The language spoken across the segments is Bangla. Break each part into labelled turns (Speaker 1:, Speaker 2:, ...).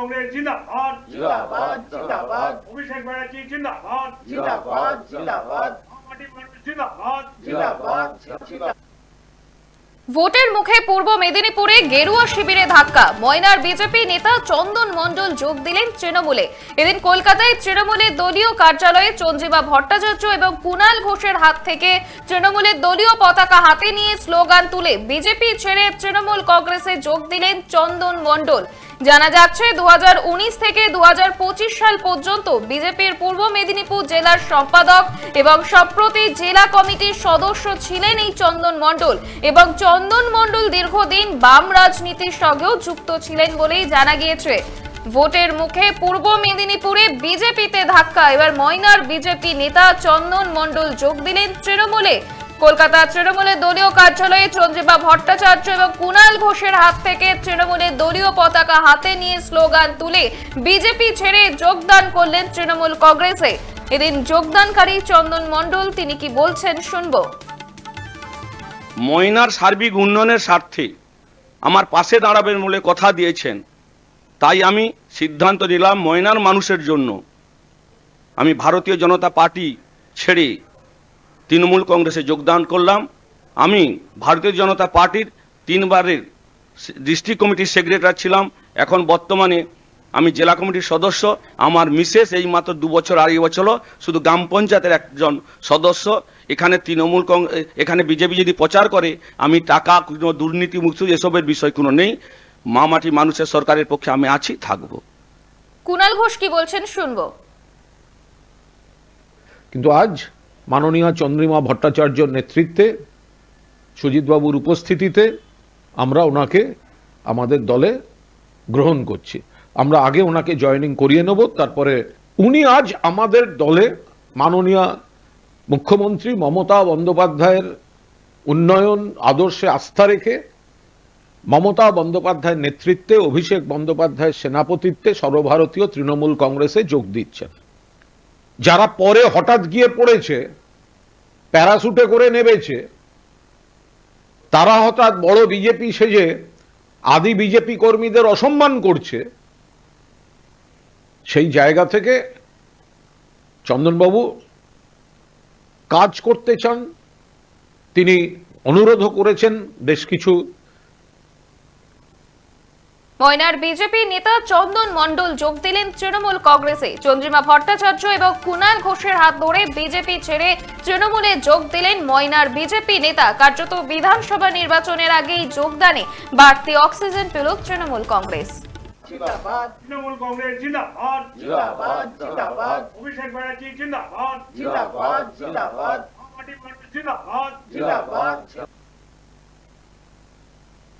Speaker 1: কংগ্রেস জিন্দাবাদ।
Speaker 2: জিন্দাবাদ জিন্দাবাদ।
Speaker 1: অভিষেক ব্যানার্জি জিন্দাবাদ।
Speaker 2: জিন্দাবাদ জিন্দাবাদ।
Speaker 1: আম আদমি পার্টি জিন্দাবাদ।
Speaker 2: জিন্দাবাদ জিন্দাবাদ।
Speaker 3: ভোটের মুখে পূর্ব মেদিনীপুরে গেরুয়া শিবিরে ধাক্কা। ময়নার বিজেপি নেতা চন্দন মণ্ডল যোগ দিলেন তৃণমূলে। এদিন কলকাতায় তৃণমূলের দলীয় কার্যালয়ে চন্দ্রিমা ভট্টাচার্য এবং কুণাল ঘোষের হাত থেকে তৃণমূলের দলীয় পতাকা হাতে নিয়ে স্লোগান তুলে বিজেপি ছেড়ে তৃণমূল কংগ্রেসে যোগ দিলেন চন্দন মণ্ডল। জানা যাচ্ছে দু হাজার উনিশ থেকে দুহাজার পঁচিশ সাল পর্যন্ত বিজেপির পূর্ব মেদিনীপুর জেলার সম্পাদক এবং সম্প্রতি জেলা কমিটির সদস্য ছিলেন এই চন্দন মণ্ডল এবং চন্দন মণ্ডল দীর্ঘদিন বাম রাজনীতির সঙ্গেও যুক্ত ছিলেন বলেই জানা গিয়েছে। ভোটের মুখে পূর্ব মেদিনীপুরে বিজেপিতে ধাক্কা, এবার ময়নার বিজেপি নেতা চন্দন মণ্ডল যোগ দিলেন তৃণমূলে। কলকাতা তৃণমূলের দলীয় কার্যালয়ে চন্দ্রিমা ভট্টাচার্য এবং কুণাল ঘোষের হাত থেকে তৃণমূলের দলীয় পতাকা হাতে নিয়ে স্লোগান তুলে বিজেপি ছেড়ে যোগদান করলেন তৃণমূল কংগ্রেসে। এদিন যোগদানকারী চন্দন মণ্ডল, তিনি কি বলছেন শুনব।
Speaker 4: ময়নার সার্বিক উন্নয়নের স্বার্থে আমার পাশে দাঁড়াবেন বলে কথা দিয়েছেন। তাই আমি সিদ্ধান্ত নিলাম ময়নার মানুষের জন্য। আমি ভারতীয় জনতা পার্টি ছেড়ে তৃণমূল কংগ্রেসে যোগদান করলাম। আমি ভারতীয় জনতা পার্টির তিনবারের ডিস্ট্রিক্ট কমিটির সেক্রেটারি ছিলাম। এখন বর্তমানে আমি জেলা কমিটির সদস্য। আমার মিসেস এই মাত্র দু বছর আড়াই বছর শুধু গ্রাম পঞ্চায়েতের একজন সদস্য। এখানে তৃণমূল কং- এখানে বিজেপি যদি প্রচার করে আমি টাকা কোনো দুর্নীতি মুক্ত এসবের বিষয় কোনো নেই। মা মাটি মানুষের সরকারের পক্ষে আমি আছি থাকব।
Speaker 3: কুণাল ঘোষ কি বলছেন শুনব।
Speaker 5: কিন্তু আজ মাননীয় চন্দ্রিমা ভট্টাচার্যর নেতৃত্বে, সুজিতবাবুর উপস্থিতিতে আমরা ওনাকে আমাদের দলে গ্রহণ করছি। আমরা আগে ওনাকে জয়েনিং করিয়ে নেব, তারপরে উনি আজ আমাদের দলে মাননীয় মুখ্যমন্ত্রী মমতা বন্দ্যোপাধ্যায়ের উন্নয়ন আদর্শে আস্থা রেখে, মমতা বন্দ্যোপাধ্যায়ের নেতৃত্বে, অভিষেক বন্দ্যোপাধ্যায়ের সেনাপতিত্বে সর্বভারতীয় তৃণমূল কংগ্রেসে যোগ দিচ্ছেন। যারা পরে হঠাৎ গিয়ে পড়েছে প্যারাশুটে করে নেবেছে। তারা হঠাৎ বড় বিজেপি সেজে আদি বিজেপি কর্মীদের অসম্মান করছে। সেই জায়গা থেকে চন্দনবাবু কাজ করতে চান। তিনি অনুরোধও করেছেন, বেশ কিছু
Speaker 3: ময়নার বিজেপি নেতা চন্দন মণ্ডল যোগ দিলেন তৃণমূল কংগ্রেসে। চন্দ্রিমা ভট্টাচার্য এবং কুণাল ঘোষের হাত ধরে বিজেপি ছেড়ে তৃণমূলে যোগ দিলেন ময়নার বিজেপি নেতা। কার্যত বিধানসভা নির্বাচনের আগেই যোগদানে বাড়তি অক্সিজেন পেল তৃণমূল কংগ্রেস।
Speaker 1: তৃণমূল কংগ্রেস জিন্দাবাদ।
Speaker 2: জিন্দাবাদ জিন্দাবাদ।
Speaker 1: অভিষেক ব্যানার্জি জিন্দাবাদ।
Speaker 2: জিন্দাবাদ জিন্দাবাদ।
Speaker 1: আম আদমি পার্টি জিন্দাবাদ
Speaker 2: জিন্দাবাদ।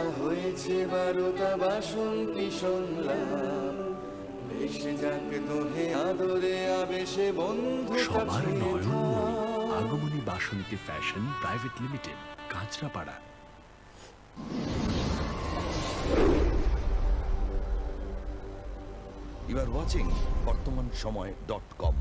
Speaker 6: আকুলতা হয়েছে বারোটা বাসন্তী সংলাপ ভেসে যাক দোহে আদরে আবেশে বন্ধু
Speaker 7: সবার নয়ন আগমনী Basanti fashion private limited Kanchrapara. You are watching বর্তমান সময় ডট কম